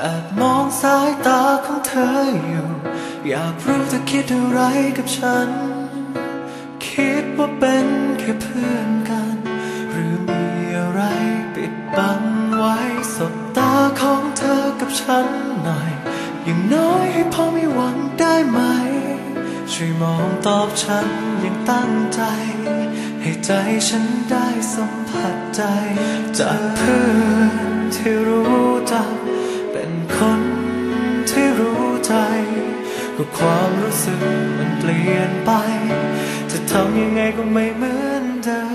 แอบมองสายตาของเธออยู่ อยากรู้เธอคิดอะไรกับฉัน คิดว่าเป็นแค่เพื่อนกัน หรือมีอะไรปิดบังไว้สบตาของเธอกับฉันหน่อย อย่างน้อยให้พอมีหวังได้ไหม ช่วยมองตอบฉันอย่างตั้งใจ ให้ใจฉันได้สัมผัสใจ จากเพื่อนที่รู้จัก ใจ ก็ความรู้สึกมันเปลี่ยนไป จะทำยังไงก็ไม่เหมือนเดิม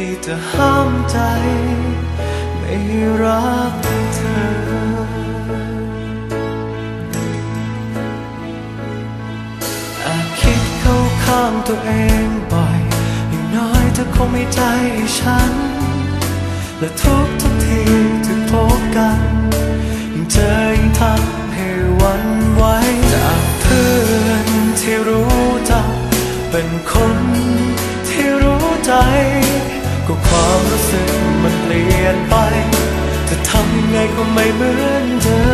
ที่จะห้ามใจ ไม่รักเธออาจคิดเข้าข้างตัวเองบ่อยอย่างน้อยเธอคงไม่ใจฉัน และทุกทุกทีที่พบกันยิ่งเจอ จะทำยังไงก็ไม่เหมือนเดิม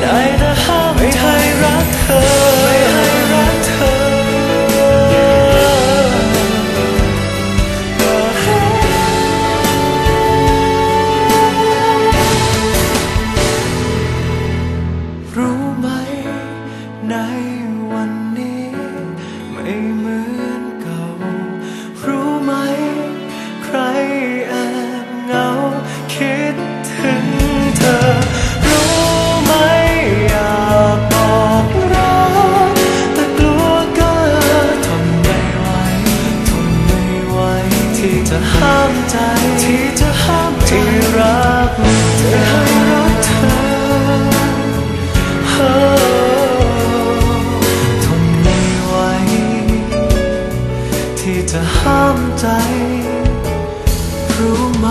ใจไจะห้ามใจที่จะห้ามใจรักเธอให้รักทนไม่ไหวที่จะห้ามใจรู้ไหม